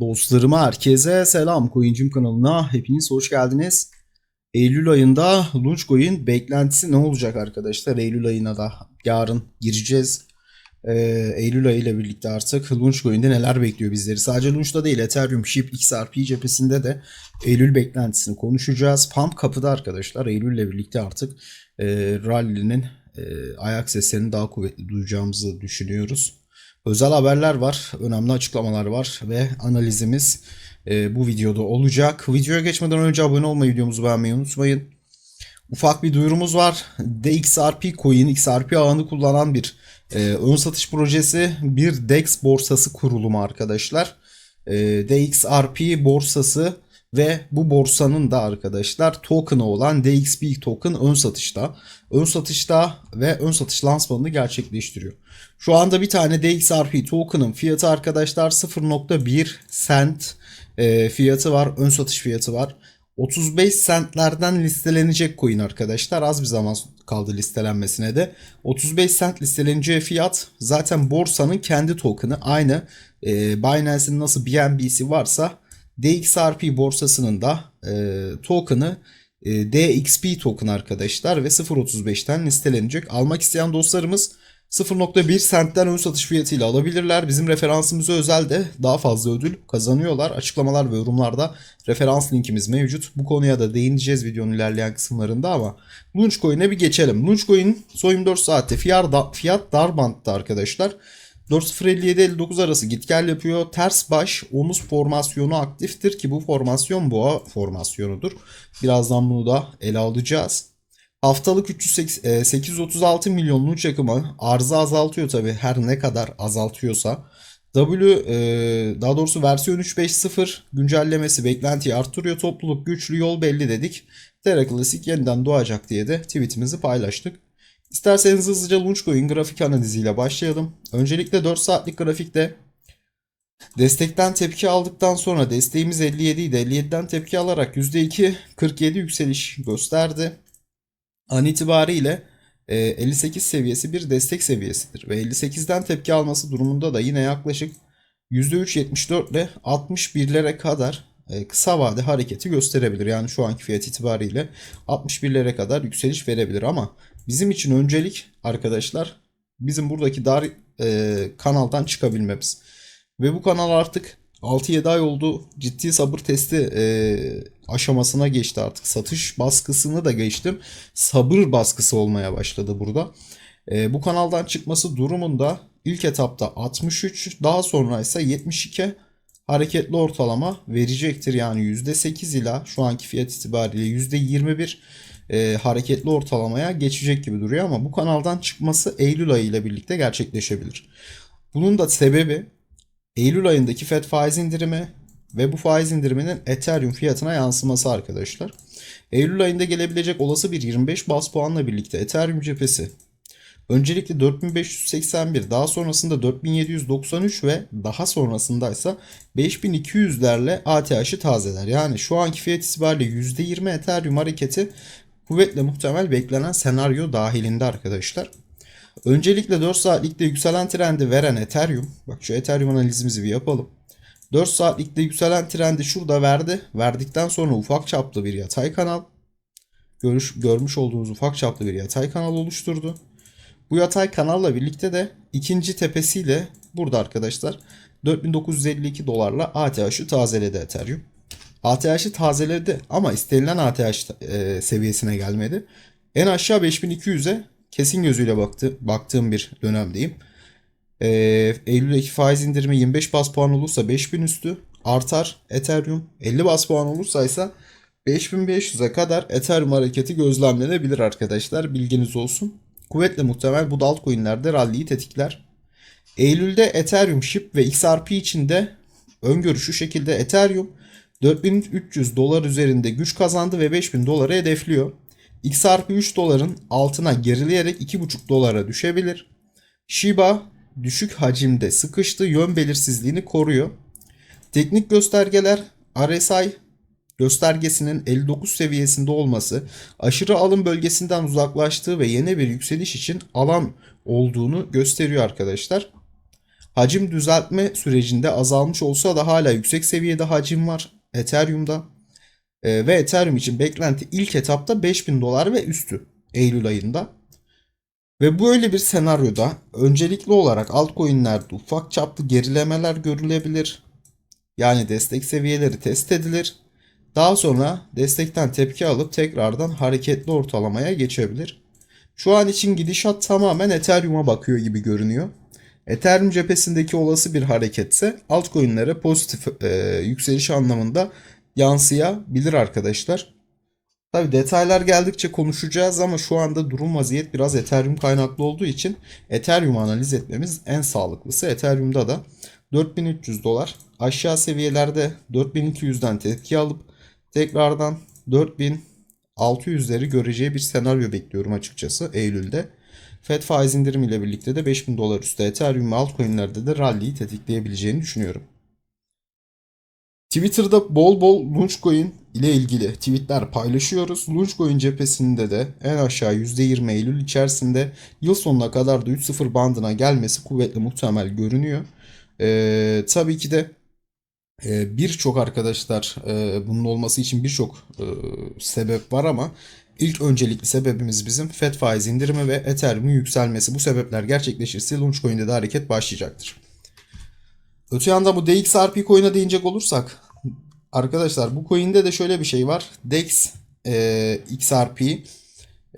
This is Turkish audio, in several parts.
Dostlarıma herkese selam. Coincim kanalına hepiniz hoş geldiniz. Eylül ayında Launchcoin beklentisi ne olacak arkadaşlar? Eylül ayına da yarın gireceğiz. Ee, Eylül ayı ile birlikte artık Launchcoin'de neler bekliyor bizleri? Sadece Launch'ta değil Ethereum, SHIB, XRP cephesinde de Eylül beklentisini konuşacağız. Pump kapıda arkadaşlar. Eylül ile birlikte artık e, rally'nin e, ayak seslerini daha kuvvetli duyacağımızı düşünüyoruz. Özel haberler var, önemli açıklamalar var ve analizimiz e, bu videoda olacak. Videoya geçmeden önce abone olmayı, videomuzu beğenmeyi unutmayın. Ufak bir duyurumuz var. DXRP Coin, XRP ağını kullanan bir e, ön satış projesi, bir DEX borsası kurulumu arkadaşlar. E, DXRP borsası ve bu borsanın da arkadaşlar token'ı olan DXP token ön satışta. Ön satışta ve ön satış lansmanını gerçekleştiriyor. Şu anda bir tane DXRP token'ın fiyatı arkadaşlar 0.1 cent e, fiyatı var. Ön satış fiyatı var. 35 centlerden listelenecek coin arkadaşlar. Az bir zaman kaldı listelenmesine de. 35 cent listeleneceği fiyat zaten borsanın kendi token'ı. Aynı e, Binance'in nasıl BNB'si varsa DXRP borsasının da e, token'ı e, DXP token arkadaşlar ve 0.35'ten listelenecek. Almak isteyen dostlarımız 0.1 centten ön satış fiyatıyla alabilirler. Bizim referansımıza özel de daha fazla ödül kazanıyorlar. Açıklamalar ve yorumlarda referans linkimiz mevcut. Bu konuya da değineceğiz videonun ilerleyen kısımlarında ama Launchcoin'e bir geçelim. Launchcoin son 24 saatte fiyat, fiyat dar bantta arkadaşlar. 4.057-59 arası git gel yapıyor. Ters baş omuz formasyonu aktiftir ki bu formasyon boğa formasyonudur. Birazdan bunu da ele alacağız. Haftalık 308, e, 836 milyonluğu çakımı arzı azaltıyor tabi her ne kadar azaltıyorsa. W e, daha doğrusu versiyon 3.5.0 güncellemesi beklentiyi arttırıyor. Topluluk güçlü yol belli dedik. Terra Classic yeniden doğacak diye de tweetimizi paylaştık. İsterseniz hızlıca Launchcoin grafik analiziyle başlayalım. Öncelikle 4 saatlik grafikte destekten tepki aldıktan sonra desteğimiz 57 idi. 57'den tepki alarak %2 47 yükseliş gösterdi. An itibariyle 58 seviyesi bir destek seviyesidir ve 58'den tepki alması durumunda da yine yaklaşık %3.74 ile 61'lere kadar kısa vade hareketi gösterebilir. Yani şu anki fiyat itibariyle 61'lere kadar yükseliş verebilir ama bizim için öncelik arkadaşlar bizim buradaki dar e, kanaldan çıkabilmemiz. Ve bu kanal artık 6-7 ay oldu ciddi sabır testi e, aşamasına geçti artık. Satış baskısını da geçtim. Sabır baskısı olmaya başladı burada. E, bu kanaldan çıkması durumunda ilk etapta 63 daha sonra ise 72 hareketli ortalama verecektir. Yani %8 ila şu anki fiyat itibariyle %21 e, hareketli ortalamaya geçecek gibi duruyor ama bu kanaldan çıkması Eylül ayı ile birlikte gerçekleşebilir. Bunun da sebebi Eylül ayındaki FED faiz indirimi ve bu faiz indiriminin Ethereum fiyatına yansıması arkadaşlar. Eylül ayında gelebilecek olası bir 25 bas puanla birlikte Ethereum cephesi öncelikle 4581 daha sonrasında 4793 ve daha sonrasında ise 5200'lerle ATH'ı tazeler. Yani şu anki fiyat itibariyle %20 Ethereum hareketi kuvvetle muhtemel beklenen senaryo dahilinde arkadaşlar. Öncelikle 4 saatlikte yükselen trendi veren Ethereum. Bak şu Ethereum analizimizi bir yapalım. 4 saatlikte yükselen trendi şurada verdi. Verdikten sonra ufak çaplı bir yatay kanal. Görüş, görmüş olduğunuz ufak çaplı bir yatay kanal oluşturdu. Bu yatay kanalla birlikte de ikinci tepesiyle burada arkadaşlar 4952 dolarla ATH'ı tazeledi Ethereum. ATH'ı tazeledi ama istenilen ATH e, seviyesine gelmedi. En aşağı 5200'e kesin gözüyle baktı, baktığım bir dönemdeyim. Ee, Eylül'deki faiz indirimi 25 bas puan olursa 5000 üstü artar Ethereum. 50 bas puan olursa ise 5500'e kadar Ethereum hareketi gözlemlenebilir arkadaşlar. Bilginiz olsun. Kuvvetle muhtemel bu altcoin'lerde rally'yi tetikler. Eylül'de Ethereum, SHIB ve XRP için de öngörü şu şekilde Ethereum 4300 dolar üzerinde güç kazandı ve 5000 doları hedefliyor. XRP 3 doların altına gerileyerek 2,5 dolara düşebilir. Shiba düşük hacimde sıkıştı yön belirsizliğini koruyor. Teknik göstergeler RSI göstergesinin 59 seviyesinde olması, aşırı alım bölgesinden uzaklaştığı ve yeni bir yükseliş için alan olduğunu gösteriyor arkadaşlar. Hacim düzeltme sürecinde azalmış olsa da hala yüksek seviyede hacim var Ethereum'da. Ee, ve Ethereum için beklenti ilk etapta 5000 dolar ve üstü Eylül ayında. Ve böyle bir senaryoda öncelikli olarak altcoin'lerde ufak çaplı gerilemeler görülebilir. Yani destek seviyeleri test edilir. Daha sonra destekten tepki alıp tekrardan hareketli ortalamaya geçebilir. Şu an için gidişat tamamen Ethereum'a bakıyor gibi görünüyor. Ethereum cephesindeki olası bir hareketse altcoin'lere pozitif e, yükseliş anlamında yansıyabilir arkadaşlar. Tabi detaylar geldikçe konuşacağız ama şu anda durum vaziyet biraz Ethereum kaynaklı olduğu için Ethereum analiz etmemiz en sağlıklısı. Ethereum'da da 4300 dolar aşağı seviyelerde 4200'den tepki alıp tekrardan 4600'leri göreceği bir senaryo bekliyorum açıkçası Eylül'de. Fed faiz indirimi ile birlikte de 5000 dolar üstü Ethereum ve altcoin'lerde de rally'yi tetikleyebileceğini düşünüyorum. Twitter'da bol bol Launchcoin ile ilgili tweetler paylaşıyoruz. Launchcoin cephesinde de en aşağı %20 Eylül içerisinde yıl sonuna kadar da 3.0 bandına gelmesi kuvvetli muhtemel görünüyor. Ee, tabii ki de e, birçok arkadaşlar e, bunun olması için birçok e, sebep var ama ilk öncelikli sebebimiz bizim Fed faiz indirimi ve Ethereum'un yükselmesi. Bu sebepler gerçekleşirse Launchcoin'de de hareket başlayacaktır. Öte yanda bu DXRP coin'e değinecek olursak arkadaşlar bu coin'de de şöyle bir şey var. DEX e, XRP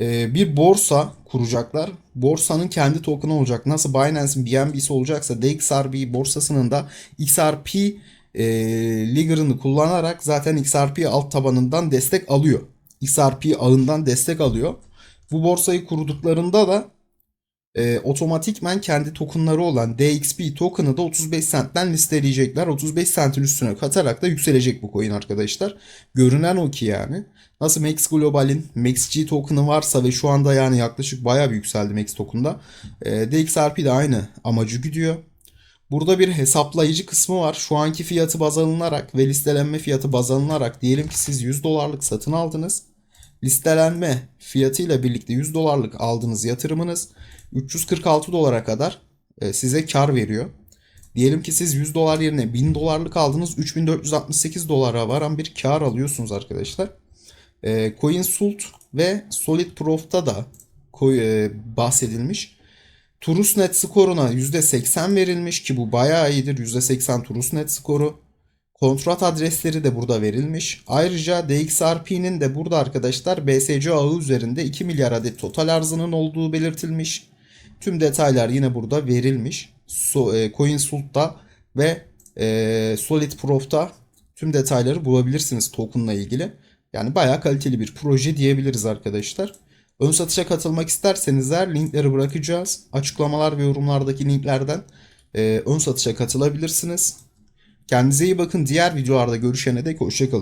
e, bir borsa kuracaklar. Borsanın kendi token'ı olacak. Nasıl Binance'in BNB'si olacaksa DXRP borsasının da XRP e, Ligger'ını kullanarak zaten XRP alt tabanından destek alıyor. XRP ağından destek alıyor. Bu borsayı kurduklarında da e, otomatikmen kendi tokenları olan DXP token'ı da 35 centten listeleyecekler. 35 centin üstüne katarak da yükselecek bu coin arkadaşlar. Görünen o ki yani. Nasıl Max Global'in MaxG token'ı varsa ve şu anda yani yaklaşık bayağı bir yükseldi Max token'da. E, DXRP de aynı amacı güdüyor. Burada bir hesaplayıcı kısmı var. Şu anki fiyatı baz alınarak ve listelenme fiyatı baz alınarak diyelim ki siz 100 dolarlık satın aldınız. Listelenme fiyatıyla birlikte 100 dolarlık aldığınız yatırımınız 346 dolara kadar e, size kar veriyor. Diyelim ki siz 100 dolar yerine 1000 dolarlık aldınız 3468 dolara varan bir kar alıyorsunuz arkadaşlar. E, CoinSult ve Solid Prof'ta da e, bahsedilmiş. Turusnet skoruna %80 verilmiş ki bu bayağı iyidir. %80 Turusnet skoru. Kontrat adresleri de burada verilmiş. Ayrıca DXRP'nin de burada arkadaşlar BSC ağı üzerinde 2 milyar adet total arzının olduğu belirtilmiş. Tüm detaylar yine burada verilmiş. So, e, CoinSult'ta ve e, Solid tüm detayları bulabilirsiniz token'la ilgili. Yani bayağı kaliteli bir proje diyebiliriz arkadaşlar. Ön satışa katılmak isterseniz eğer linkleri bırakacağız. Açıklamalar ve yorumlardaki linklerden e, ön satışa katılabilirsiniz. Kendinize iyi bakın. Diğer videolarda görüşene dek hoşçakalın.